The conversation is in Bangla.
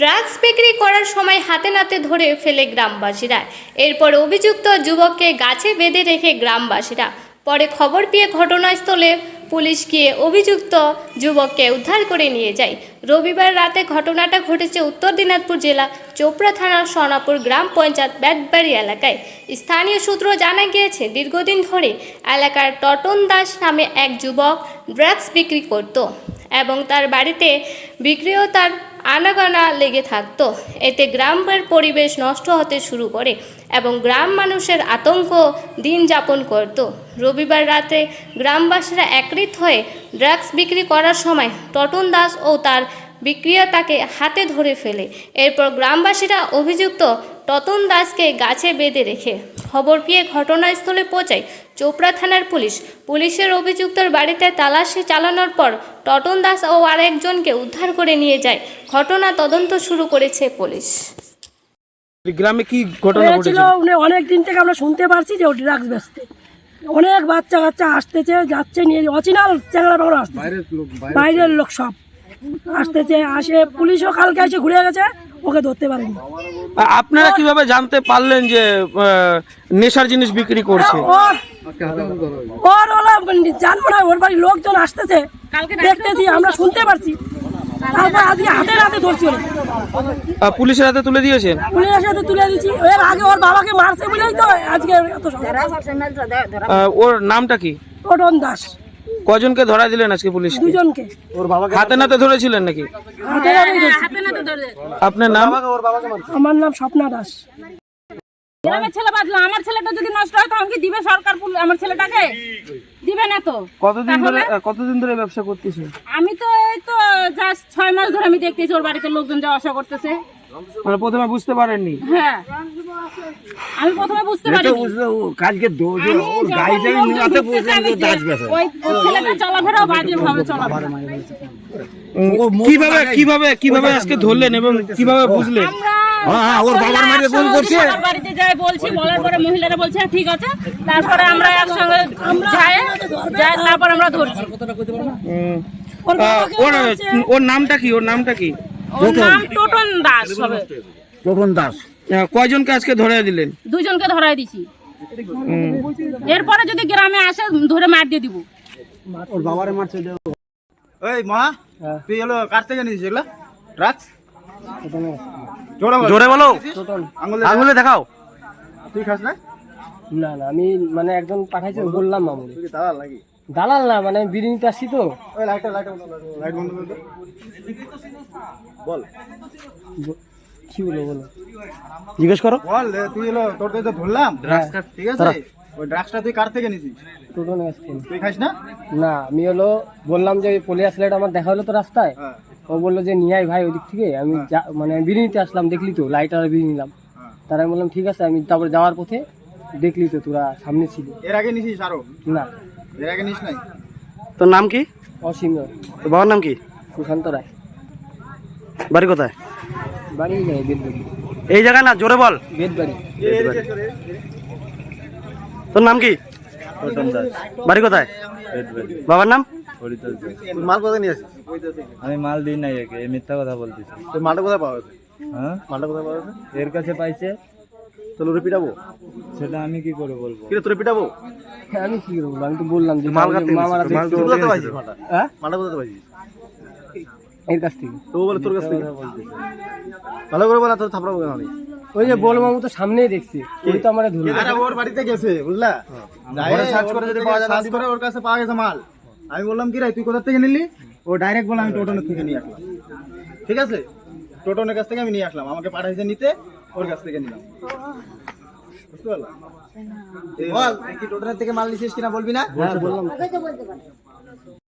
ড্রাগস বিক্রি করার সময় হাতে নাতে ধরে ফেলে গ্রামবাসীরা। এরপর অভিযুক্ত যুবককে গাছে বেঁধে রেখে গ্রামবাসীরা। পরে খবর পেয়ে ঘটনাস্থলে পুলিশ গিয়ে অভিযুক্ত যুবককে উদ্ধার করে নিয়ে যায়। রবিবার রাতে ঘটনাটা ঘটেছে উত্তর দিনাজপুর জেলা চোপড়া থানার সোনাপুর গ্রাম পঞ্চায়েত ব্যাটবাড়ি এলাকায়। স্থানীয় সূত্র জানা গিয়েছে, দীর্ঘদিন ধরে এলাকার টটন দাস নামে এক যুবক ড্রাগস বিক্রি করত এবং তার বাড়িতে বিক্রিও তার আনাগোনা লেগে থাকতো। এতে গ্রামের পরিবেশ নষ্ট হতে শুরু করে এবং গ্রাম মানুষের আতঙ্ক দিন যাপন করত। রবিবার রাতে গ্রামবাসীরা একত্রিত হয়ে ড্রাগস বিক্রি করার সময় টটন দাস ও তার বিক্রিয়া তাকে হাতে ধরে ফেলে। এরপর গ্রামবাসীরা অভিযুক্ত টতন দাসকে গাছে বেঁধে রেখে খবর পেয়ে ঘটনাস্থলে পৌঁছায় চোপড়া থানার পুলিশ। পুলিশের অভিযুক্তর বাড়িতে তালাশি চালানোর পর টটন দাস ও আরেকজনকে উদ্ধার করে নিয়ে যায়। ঘটনা তদন্ত শুরু করেছে পুলিশ। গ্রামে কি ঘটনা হয়েছিল ঘটেছে উনি অনেক দিন থেকে আমরা শুনতে পারছি যে ও ড্রাগস বেচতে অনেক বাচ্চা কাচ্চা আসতেছে যাচ্ছে নিয়ে অচিনাল চ্যাংড়া বাংলা আসতেছে। বাইরের লোক সব আসতেছে আসে পুলিশও কালকে এসে ঘুরে গেছে। ওকে ধরতে পারেনি। আপনারা কীভাবে জানতে পারলেন যে নেশার জিনিস বিক্রি করছে? ওর ওর হলো জানব না ওর বাড়ির লোকজন আসতেছে। দেখতেছি আমরা শুনতে পারছি। তারপর আজকে হাতে হাতে ধরছি পুলিশের হাতে তুলে দিয়েছেন? পুলিশের সাথে তুলে দিচ্ছি এর আগে ওর বাবাকে মারছে বলেই তো আজকে এত। ওর নামটা কি? টোটন দাস। কজনকে ধরা দিলেন আজকে পুলিশ দুজনকে। হাতে নাতে ধরেছিলেন নাকি? হাতে ধরছি। আপনার নাম? আমার নাম স্বপ্না দাস। গ্রামের ছেলে বাঁচলো। আমার ছেলেটা যদি নষ্ট হয় তখন কি দিবে সরকার পুল- আমার ছেলেটাকে? দিবে না তো। কতদিন ধরে কতদিন ধরে ব্যবসা করতেছেন আমি তো এই তো জাস্ট ছয় মাস ধরে আমি দেখতেছি ওর বাড়িতে লোকজন যাওয়া আসা করতেছে। মানে প্রথমে বুঝতে পারেননি। হ্যাঁ। আমি প্রথমে বুঝতে পারি কালকে দৌড়ে ওর গাড়ি চাই নিতে বসে দাঁত বেসে ওই ওই ছেলেটা চলাফেরাও বাজে ভাবে চলাফেরা। কীভাবে কীভাবে কীভাবে আজকে ধরলেন এবং কীভাবে বুঝলেন? আমরা হ্যাঁ, হ্যাঁ, ওর বাবার মায়ের ফোন করছে। বাড়িতে যাই বলছি বলার পরে মহিলারা বলছে "হ্যাঁ, ঠিক আছে। তারপরে আমরা একসঙ্গে যাই যাই তারপর আমরা ধরছি। ওর নামটা কি? ওর নামটা কি? ওর নাম টোটন দাস হবে। তখন দাস। কয়জনকে আজকে ধরে দিলেন? দুজনকে ধরাই দিছি। এরপরে যদি গ্রামে আসে ধরে মার দিয়ে দিব। এই মা তুই হলো কার থেকে নিয়েছিস এগুলো? ড্রাগস জোরে বলো। আঙুলে দেখাও। তুই খাস না? না না আমি মানে একজন পাঠাইছে বললাম মামুনি। তুই কি দালাল না মানে আমি বিড়ি নিতে আসছি তো। ওই লাইটটা লাইট লাইট বন্ধ করে দে। বল। কি বলব বলো। জিজ্ঞেস করো। বল তুই হলো তোর তো ধরলাম। ঠিক আছে? ওই ড্রাগসটা তুই কার থেকে নিয়েছিস টোটো নিয়ে আসছি। তুই খাস না? না আমি হলো বললাম যে ওই পলিয়া আমার দেখা হলো তো রাস্তায়। হ্যাঁ। ও বলল যে নিয়ে আয় ভাই ওই দিক থেকে। আমি যা- মানে আমি বিড়ি নিতে আসলাম দেখলি তো লাইট আর বিড়ি নিলাম। হ্যাঁ। তারা আমি বললাম ঠিক আছে। আমি তারপরে যাওয়ার পথে দেখলি তো তোরা সামনে ছিল। এর আগে নিছিস আরও? না। এর আগে নিস নাই? তোর নাম কি? অসীম তোর বাবার নাম কি? সুশান্ত রায়। বাড়ি কোথায়? বাড়ি যায় বেদবাড়ি এই জায়গায় না জোরে বল। বেদবাড়ি তোর নাম কি? বাড়ি কোথায়? বাবার নাম? তুই মাল কোথায় নিয়ে আসিস? আমি মাল দিই নাই একে মিথ্যা কথা বলতেছে। তুই মালটা কোথায় পাওয়া হ্যাঁ? মালটা কোথায় পাওয়া এর কাছে পাইছে তোর ওরে পিটাবো? সেটা আমি কি করে বলব? কিরে তোরে পিটাবো? হ্যাঁ, আমি কি করব আমি তো বললাম যে মাল মাল হ্যাঁ? মালটা এর কাছ থেকে। তো বলে তোর কাছ থেকে। ভালো করে বলা তোর থাপড়াবো কেন আমি? ওই যে বল মামু তো সামনেই দেখছি ওই তো আমার ধরলো। আরে ওর বাড়িতে গেছে বুঝলা? ঘরে সার্চ করে যদি পাওয়া যায় সার্চ করে ওর কাছে পাওয়া গেছে মাল। আমি বললাম কি রে তুই কোথা থেকে নিলি? ও ডাইরেক্ট বললাম আমি টোটনের থেকে নিয়ে আসলাম। ঠিক আছে? টোটনের কাছ থেকে আমি নিয়ে আসলাম। আমাকে পাঠাইছে নিতে। ওর কাছ থেকে নিলাম। বুঝতে পারলাম? বল তুই কি টোটনের থেকে মাল নিছিস কিনা বলবি না? হ্যাঁ বললাম